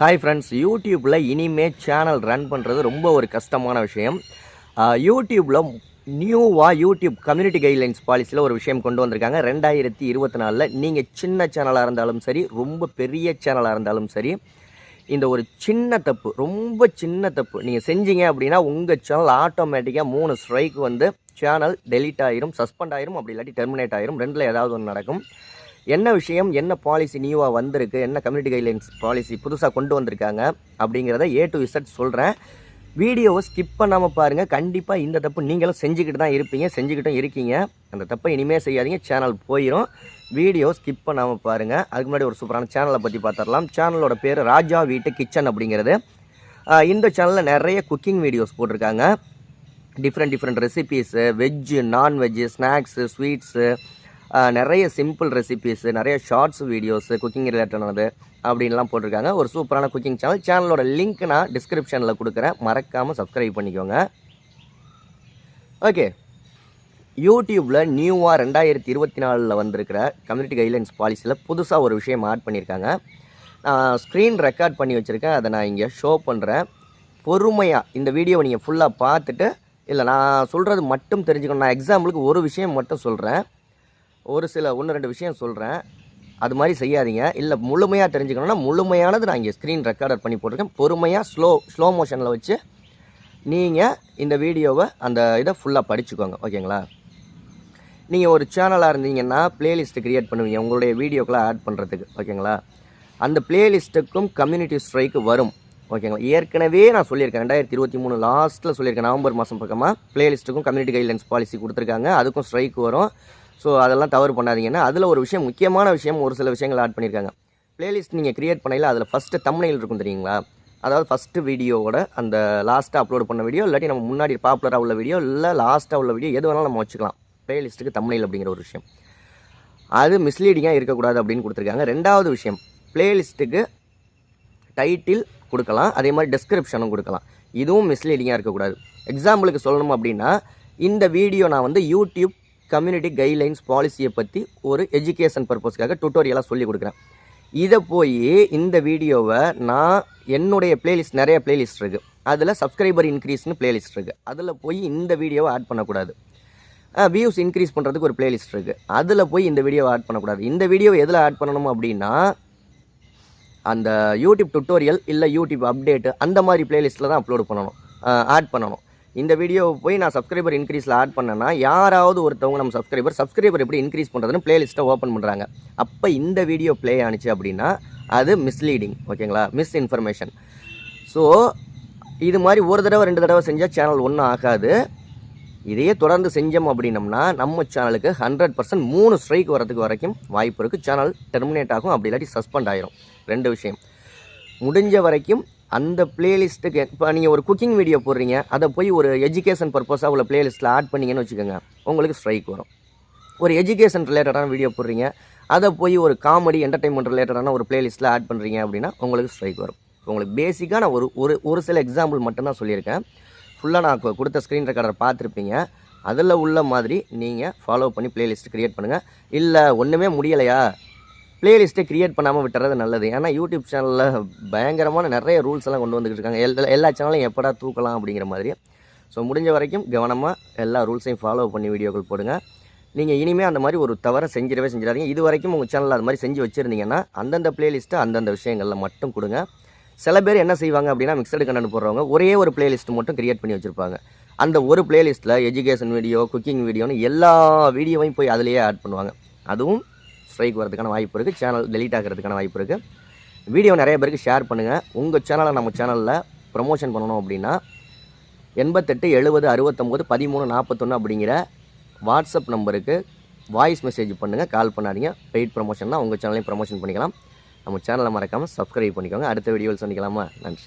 Hi friends யூடியூப்பில் இனிமே channel run பண்ணுறது ரொம்ப ஒரு கஷ்டமான விஷயம். யூடியூப்பில் நியூவாக யூடியூப் கம்யூனிட்டி கைட்லைன்ஸ் பாலிசியில் ஒரு விஷயம் கொண்டு வந்திருக்காங்க. ரெண்டாயிரத்தி இருபத்தி நாலில் நீங்கள் சின்ன சேனலாக இருந்தாலும் சரி ரொம்ப பெரிய சேனலாக இருந்தாலும் சரி இந்த ஒரு சின்ன தப்பு ரொம்ப சின்ன தப்பு நீங்கள் செஞ்சீங்க அப்படின்னா உங்கள் சேனல் ஆட்டோமேட்டிக்காக மூணு ஸ்ட்ரைக் வந்து சேனல் டெலிட் ஆயிரும் சஸ்பெண்ட் ஆயிரும் அப்படி இல்லாட்டி டெர்மினேட் ஆயிரும் ரெண்டில் ஏதாவது ஒன்று நடக்கும். என்ன விஷயம் என்ன பாலிசி நியூவாக வந்திருக்கு என்ன கம்யூனிட்டி கைட்லைன்ஸ் பாலிசி புதுசாக கொண்டு வந்திருக்காங்க அப்படிங்கிறத ஏ டு இசட் சொல்கிறேன் வீடியோவை ஸ்கிப் பண்ணாமல் பாருங்கள் கண்டிப்பாக இந்த தப்பு நீங்களும் செஞ்சுக்கிட்டு தான் இருப்பீங்க செஞ்சுக்கிட்டும் இருக்கீங்க. அந்த தப்பை இனிமேல் செய்யாதீங்க சேனல் போயிடும் வீடியோ ஸ்கிப் பண்ணாமல் பாருங்கள் அதுக்கு முன்னாடி ஒரு சூப்பரான சேனலை பற்றி பார்த்துடலாம் சேனலோட பேர் ராஜா வீட்டு கிச்சன் அப்படிங்கிறது. இந்த சேனலில் நிறைய குக்கிங் வீடியோஸ் போட்டிருக்காங்க. Different different recipes veg non veg snacks sweets நிறைய சிம்பிள் ரெசிபீஸு நிறைய ஷார்ட்ஸ் வீடியோஸு குக்கிங் ரிலேட்டடானது அப்படின்லாம் போட்டிருக்காங்க. ஒரு சூப்பரான குக்கிங் சேனல் சேனலோட லிங்க் நான் டிஸ்கிரிப்ஷனில் கொடுக்குறேன். மறக்காமல் சப்ஸ்கிரைப் பண்ணிக்கோங்க. ஓகே யூடியூப்பில் நியூவாக ரெண்டாயிரத்தி இருபத்தி நாலில் வந்திருக்கிற கம்யூனிட்டி கைட்லைன்ஸ் பாலிசியில் புதுசாக ஒரு விஷயம் ஆட் பண்ணியிருக்காங்க. நான் ஸ்க்ரீன் ரெக்கார்ட் பண்ணி வச்சுருக்கேன். அதை நான் இங்கே ஷோ பண்ணுறேன் பொறுமையாக இந்த வீடியோவை நீங்கள் ஃபுல்லாக பார்த்துட்டு இல்லை நான் சொல்கிறது மட்டும் தெரிஞ்சுக்கணும். நான் எக்ஸாம்பிளுக்கு ஒரு விஷயம் மட்டும் சொல்கிறேன் ஒரு சில ஒன்று ரெண்டு விஷயம் சொல்கிறேன் அது மாதிரி செய்யாதீங்க. இல்லை முழுமையாக தெரிஞ்சுக்கணும்னா முழுமையானது நான் இங்கே ஸ்க்ரீன் ரெக்கார்டர் பண்ணி போட்டிருக்கேன். பொறுமையாக ஸ்லோ ஸ்லோ மோஷனில் வச்சு நீங்கள் இந்த வீடியோவை அந்த இதை ஃபுல்லாக படிச்சுக்கோங்க. ஓகேங்களா? நீங்கள் ஒரு சேனலாக இருந்தீங்கன்னா பிளேலிஸ்ட்டு க்ரியேட் பண்ணுவீங்க. உங்களுடைய வீடியோக்கெலாம் ஆட் பண்ணுறதுக்கு ஓகேங்களா? அந்த பிளேலிஸ்ட்டுக்கும் கம்யூனிட்டி ஸ்ட்ரைக்கு வரும். ஓகேங்களா? ஏற்கனவே நான் சொல்லியிருக்கேன். ரெண்டாயிரத்தி இருபத்தி மூணு லாஸ்ட்டில் சொல்லியிருக்கேன். நவம்பர் மாதம் பக்கமாக பிளேலிஸ்ட்டுக்கும் கம்யூனிட்டி கைட்லைன்ஸ் பாலிசி கொடுத்துருக்காங்க. அதுக்கும் ஸ்ட்ரைக் வரும். ஸோ அதெல்லாம் தவறு பண்ணாதீங்கன்னா அதில் ஒரு விஷயம் முக்கியமான விஷயம் ஒரு சில விஷயங்கள் ஆட் பண்ணியிருக்காங்க ப்ளேலிஸ்ட் நீங்கள் க்ரியேட் பண்ணையில் அதில் ஃபஸ்ட்டு தம்னைல் இருக்கும் தெரியுங்களா? அதாவது ஃபஸ்ட்டு வீடியோவோட அந்த லாஸ்ட்டாக அப்லோட் பண்ண வீடியோ இல்லாட்டி நம்ம முன்னாடி பாப்புலராக உள்ள வீடியோ இல்லை லாஸ்ட்டாக உள்ள வீடியோ எது வேணாலும் நம்ம வச்சுக்கலாம். ப்ளேலிஸ்ட்டுக்கு தம்னைல் அப்படிங்கிற ஒரு விஷயம். அது மிஸ்லீடிங்காக இருக்கக்கூடாது அப்படின்னு கொடுத்துருக்காங்க. ரெண்டாவது விஷயம் ப்ளேலிஸ்ட்டுக்கு டைட்டில் கொடுக்கலாம் அதே மாதிரி டெஸ்கிரிப்ஷனும் கொடுக்கலாம். இதுவும் மிஸ்லீடிங்காக இருக்கக்கூடாது. எக்ஸாம்பிளுக்கு சொல்லணும் அப்படின்னா இந்த வீடியோ நான் வந்து யூடியூப் கம்யூனிட்டி கைட்லைன்ஸ் பாலிசியை பற்றி ஒரு எஜுகேஷன் பர்பஸ்க்காக டுட்டோரியலாக சொல்லி கொடுக்குறேன். இதை போய் இந்த வீடியோவை நான் என்னுடைய பிளேலிஸ்ட் நிறைய பிளேலிஸ்ட் இருக்குது அதில் சப்ஸ்கிரைபர் இன்க்ரீஸ்னு பிளேலிஸ்ட் இருக்குது அதில் போய் இந்த வீடியோவை ஆட் பண்ணக்கூடாது. வியூஸ் இன்க்ரீஸ் பண்ணுறதுக்கு ஒரு பிளேலிஸ்ட் இருக்குது அதில் போய் இந்த வீடியோவை ஆட் பண்ணக்கூடாது. இந்த வீடியோவை எதில் ஆட் பண்ணணும் அப்படின்னா அந்த யூடியூப் டுட்டோரியல் இல்லை யூடியூப் அப்டேட்டு அந்த மாதிரி பிளேலிஸ்ட்டில் தான் அப்லோட் பண்ணணும். ஆட் பண்ணணும். இந்த வீடியோவை போய் நான் சப்ஸ்கிரைபர் இன்க்ரீஸில் ஆட் பண்ணேன்னா யாராவது ஒருத்தவங்க நம்ம சப்ஸ்கிரைபர் சப்ஸ்கிரைபர் எப்படி இன்க்ரீஸ் பண்ணுறதுன்னு பிளேலிஸ்ட்டை ஓப்பன் பண்ணுறாங்க அப்போ இந்த வீடியோ ப்ளே ஆனிச்சு அப்படின்னா அது மிஸ்லீடிங் ஓகேங்களா மிஸ் இன்ஃபர்மேஷன் ஸோ இது மாதிரி ஒரு தடவை ரெண்டு தடவை செஞ்சால் சேனல் ஒன்றும் ஆகாது. இதையே தொடர்ந்து செஞ்சோம் அப்படின்னம்னா நம்ம சேனலுக்கு ஹண்ட்ரட் பர்சன்ட் மூணு ஸ்ட்ரைக் வரதுக்கு வரைக்கும் வாய்ப்பு இருக்குது சேனல் டெர்மினேட் ஆகும் அப்படி இல்லாட்டி சஸ்பெண்ட் ஆயிரும். ரெண்டு விஷயம். முடிஞ்ச வரைக்கும் அந்த பிளேலிஸ்ட்டுக்கு இப்போ நீங்கள் ஒரு குக்கிங் வீடியோ போடுறீங்க அதை போய் ஒரு எஜுகேஷன் பர்பஸாக உள்ள பிளேலிஸ்ட்டில் ஆட் பண்ணீங்கன்னு வச்சுக்கோங்க உங்களுக்கு ஸ்ட்ரைக் வரும். ஒரு எஜுகேஷன் ரிலேட்டடான வீடியோ போடுறீங்க அதை போய் ஒரு காமெடி என்டர்டைன்மெண்ட் ரிலேட்டடான ஒரு பிளேலிஸ்ட்டில் ஆட் பண்ணுறீங்க அப்படின்னா உங்களுக்கு ஸ்ட்ரைக் வரும். உங்களுக்கு பேசிக்காக நான் ஒரு ஒரு ஒரு சில எக்ஸாம்பிள் மட்டும்தான் சொல்லியிருக்கேன். ஃபுல்லாக நான் கொடுத்த ஸ்க்ரீன் ரெக்கார்டர் பார்த்துருப்பீங்க. அதில் உள்ள மாதிரி நீங்கள் ஃபாலோ பண்ணி பிளேலிஸ்ட் க்ரியேட் பண்ணுங்கள் இல்லை ஒன்றுமே முடியலையா? பிளேலிஸ்ட்டை க்ரியேட் பண்ணாமல் விட்டுறது நல்லது. ஏன்னா யூடியூப் சேனலில் பயங்கரமான நிறைய ரூல்ஸ் எல்லாம் கொண்டு வந்துக்கிட்டு இருக்காங்க. எல்லா எல்லா சேனலையும் எப்படா தூக்கலாம் அப்படிங்கிற மாதிரி. ஸோ முடிஞ்ச வரைக்கும் கவனமாக எல்லா ரூல்ஸையும் ஃபாலோ பண்ணி வீடியோக்கள் போடுங்க. நீங்கள் இனிமேல் அந்த மாதிரி ஒரு தவறை செஞ்சிடவே செஞ்சிடாதீங்க. இது வரைக்கும் உங்கள் சேனலில் அது மாதிரி செஞ்சு வச்சுருந்தீங்கன்னா அந்தந்த பிளேலிஸ்ட்டு அந்தந்த விஷயங்களில் மட்டும் கொடுங்க. சில பேர் என்ன செய்வாங்க அப்படின்னா மிக்சடு கண்டென்ட் போடுறவங்க ஒரே ஒரு பிளேலிஸ்ட் மட்டும் கிரியேட் பண்ணி வச்சுருப்பாங்க. அந்த ஒரு பிளேலிஸ்ட்டில் எஜுகேஷன் வீடியோ குக்கிங் வீடியோன்னு எல்லா வீடியோவையும் போய் அதிலேயே ஆட் பண்ணுவாங்க. அதுவும் ஸ்ட்ரைக் வரதுக்கான வாய்ப்பு இருக்குது சேனல் டெலீட் ஆகிறதுக்கான வாய்ப்பு இருக்குது வீடியோ நிறைய பேருக்கு ஷேர் பண்ணுங்கள் உங்கள் சேனலை நம்ம சேனலில் ப்ரமோஷன் பண்ணணும் அப்படின்னா எண்பத்தெட்டு எழுபது அறுபத்தொம்போது பதிமூணு நாற்பத்தொன்று அப்படிங்கிற வாட்ஸ்அப் நம்பருக்கு வாய்ஸ் மெசேஜ் பண்ணுங்கள் கால் பண்ணாதீங்க. பெய்ட் ப்ரொமோஷன்னா உங்கள் சேனலையும் ப்ரமோஷன் பண்ணிக்கலாம். நம்ம சேனலை மறக்காமல் சப்ஸ்கிரைப் பண்ணிக்கோங்க. அடுத்த வீடியோவில் சந்திக்கலாமா? நன்றி.